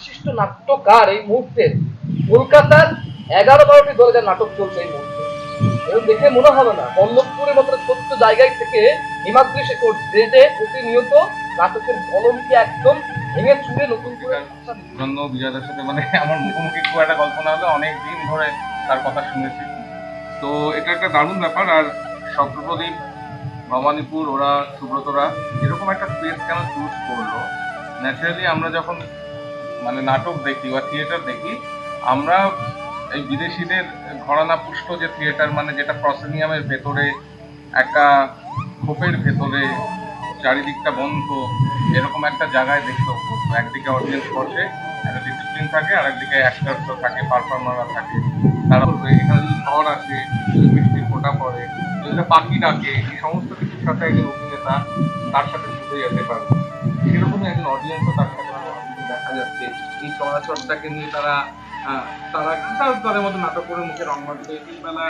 বিশিষ্ট নাট্যকার এই মুহূর্তে কলকাতার এগারো বারোটি দলে নাটক চলছে এই মুহূর্তে। এবং দেখে মনে হবে না বল্লভপুরের মতো ছোট্ট জায়গায় থেকে হিমাদ্রি শেখর স্টেজে প্রতিনিয়ত নাটকের কলমকে একদম ভেঙে চুড়ে নতুন করে জন্য বিজয়দার সাথে মানে আমার মুখোমুখি খুব একটা গল্প না হলে অনেক দিন ধরে তার কথা শুনেছি। তো এটা একটা দারুণ ব্যাপার, আর শব্দপ্রদীপ ভবানীপুর, ওরা, সুব্রতরা, এরকম একটা স্পেস কেন চুজ করল? ন্যাচারালি আমরা যখন মানে নাটক দেখি বা থিয়েটার দেখি, আমরা এই বিদেশিদের ঘরানা পুষ্ট যে থিয়েটার মানে যেটা প্রসেনিয়ামের ভেতরে, একটা খোপের ভেতরে, চারিদিকটা বন্ধ, এরকম একটা জায়গায় দেখতে অভ্যস্ত। একদিকে অডিয়েন্স বসে, একটা ডিসিপ্লিন থাকে আর একদিকে অ্যাক্টার্স থাকে পারফর্মাররা থাকে। তারা এখানে যদি ঝড় আসে বৃষ্টির ফোটা পড়ে, যদি পাখি ডাকে, এই সমস্ত কিছুর সাথে একজন অভিনেতা তার সাথে জুড়ে যেতে পারবে সেরকমই একজন অডিয়েন্সও তার সাথে দেখা যাচ্ছে। এই চলাচলটাকে নিয়ে তারা তারা কি তার, তাদের মধ্যে নাটক করে মুখে রং মারছে বেলা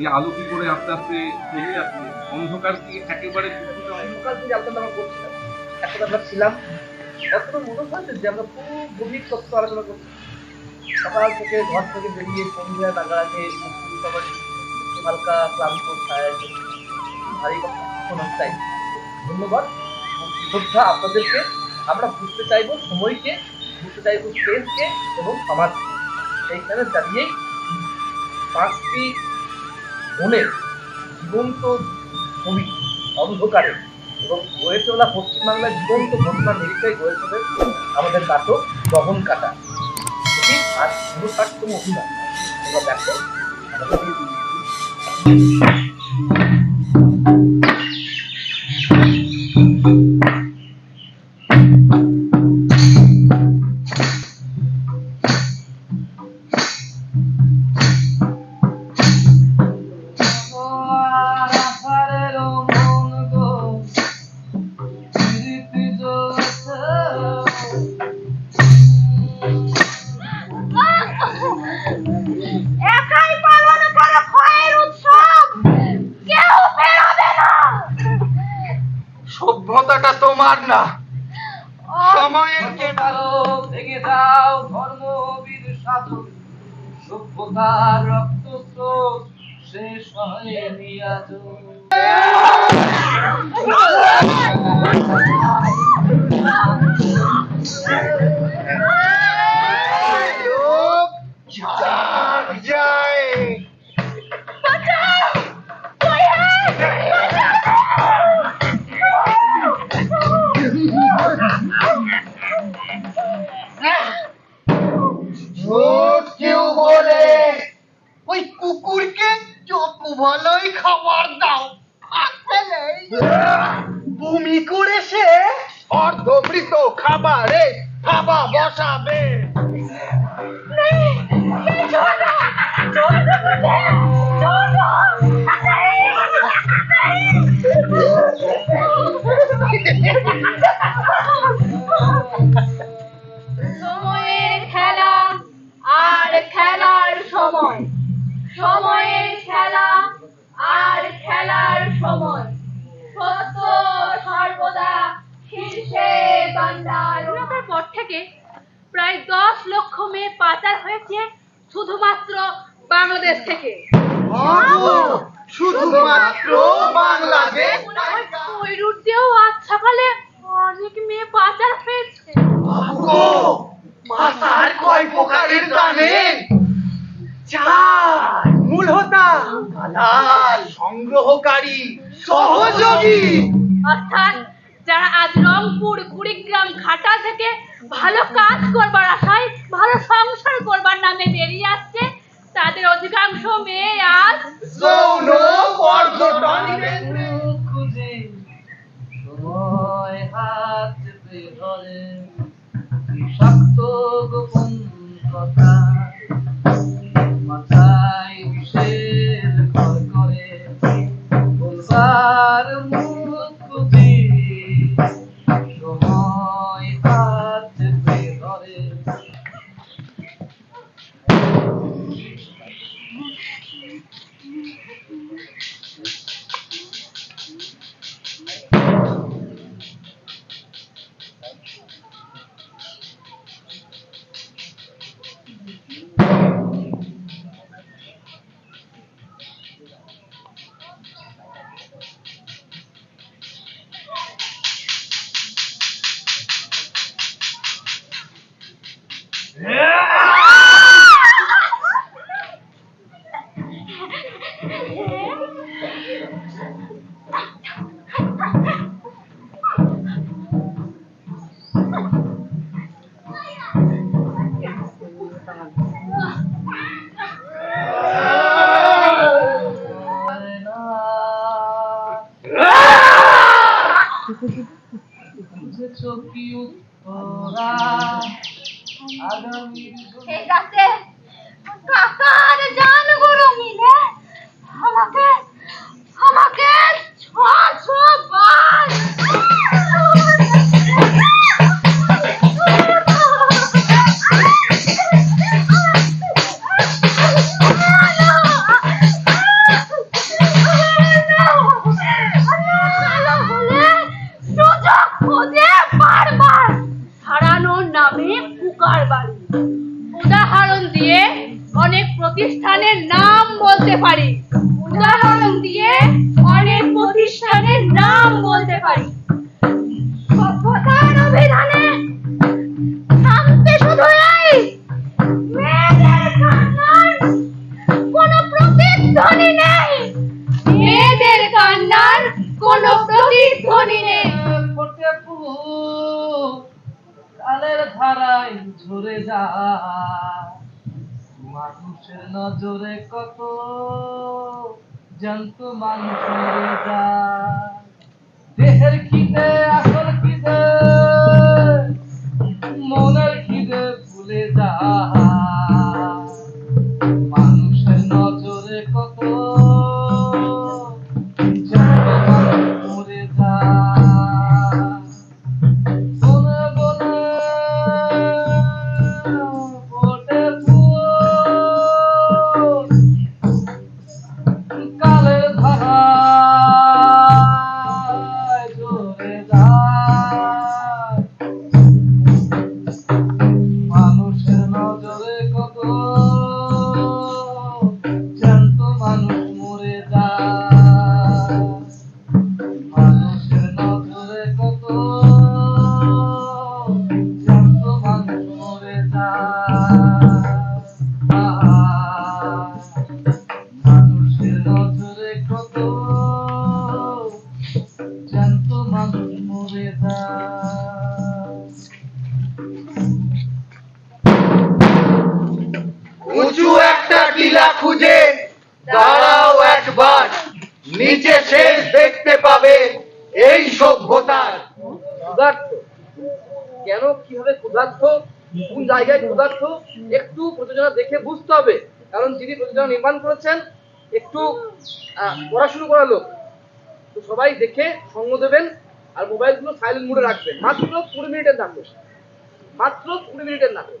এই আলো কি করে আস্তে আস্তে চলে যাচ্ছে অন্ধকার কি একেবারে অন্ধকার? থেকে আলোচনা আমরা করছিলাম? একসাথে আমরা ছিলাম অতটা মনে হয়েছে যে আমরা খুব গভীর তথ্য আলোচনা করছি। সকাল থেকে ঘর থেকে বেরিয়ে সন্ধ্যা সবার হালকা ক্লান্ত ছায়া ভারী কথা, শোনার ধন্যবাদ। এবং শ্রদ্ধা আপনাদেরকে আমরা বুঝতে চাইব সময়কে, বুঝতে চাইব স্পেসকে এবং সমাজকে। সেইখানে দাঁড়িয়েই পাঁচটি মনের জীবন্ত ছবি অন্ধকারে এবং গড়ে তোলা পশ্চিমবাংলার জীবন্ত ঘটনা নিরীক্ষায় গড়ে তোলে আমাদের নাটক গহন কাটা। এটি আজ ঊনষাটতম অভিযান তোমরা দেখো তোমার না। সময়ের ভেঙে দাও ভেঙে দাও ধর্মবীর সাধন সভ্যতার রক্তস্রোত শেষ হয়নি লোক সময়। সত্য সর্বদা শীর্ষে দণ্ডার পর থেকে প্রায় দশ লক্ষ মেয়ে পাচার হয়েছে শুধুমাত্র বাংলাদেশ থেকে। শুধুমাত্র বাংলাদেশ? ওই রুট দিয়েও আজ সকালে অনেক মেয়ে পাচার হয়েছে। মাথার কয় প্রকারের জানেন চার মূল হোতা দালাল সংগ্রহকারী সহযোগী। অর্থাৎ যারা আজ রংপুর কুড়িগ্রাম ঘাটা থেকে ভালো কাজ করবার আশায় ভালো সংসার করবার নামে বেরিয়ে আসছে তাদের অধিকাংশ মেয়ে আজ যৌন পর্যটন আমাকে নামে বাড়ি। উদাহরণ দিয়ে অনেক প্রতিষ্ঠানের নাম বলতে পারি। উদাহরণ দিয়ে অনেক প্রতিষ্ঠানের নাম বলতে পারি। সভ্যতার অভিধানে মেয়েদের কান্নার কোনো ধারায় ঝরে যায়। মানুষের নজরে কত জন্তু মানুষ দেহের খিদে আসল খিদে। কালের নিচে শেষ দেখতে পাবে এই সভ্যতার। ক্ষুধার্ত। কেন? কীভাবে ক্ষুধার্ত? কোন জায়গায় ক্ষুধার্ত? একটু প্রযোজনা দেখে বুঝতে হবে। কারণ যিনি প্রযোজনা নির্মাণ করেছেন, একটু পড়াশুনো করা লোক। তো সবাই দেখে সঙ্গ দেবেন আর মোবাইলগুলো সাইলেন্ট মোডে রাখবেন। মাত্র কুড়ি মিনিটের নাটক। মাত্র কুড়ি মিনিটের নাটক।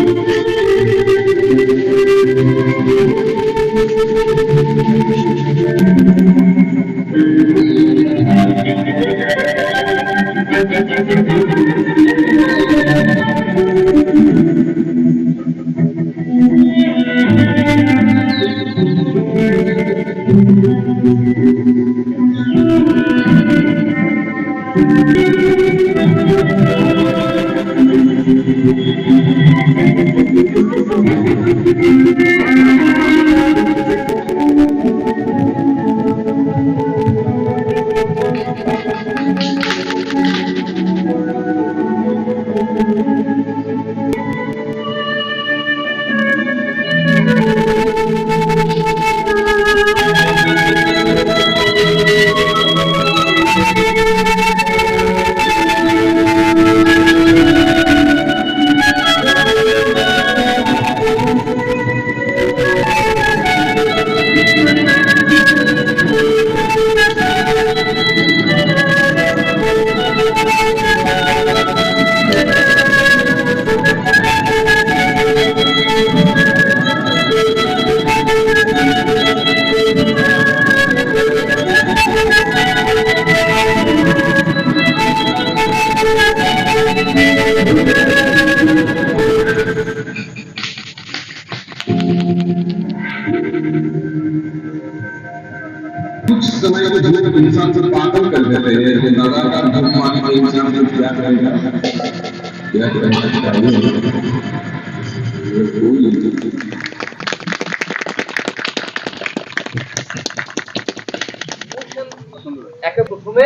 একে প্রথমে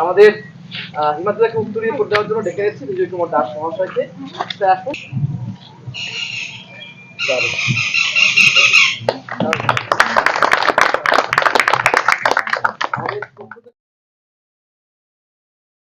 আমাদের হিমাচলকে উত্তরীয় করে দেওয়ার জন্য ডেকে এসেছি বিজয় কুমার দাস মহাশয়কে আসুন।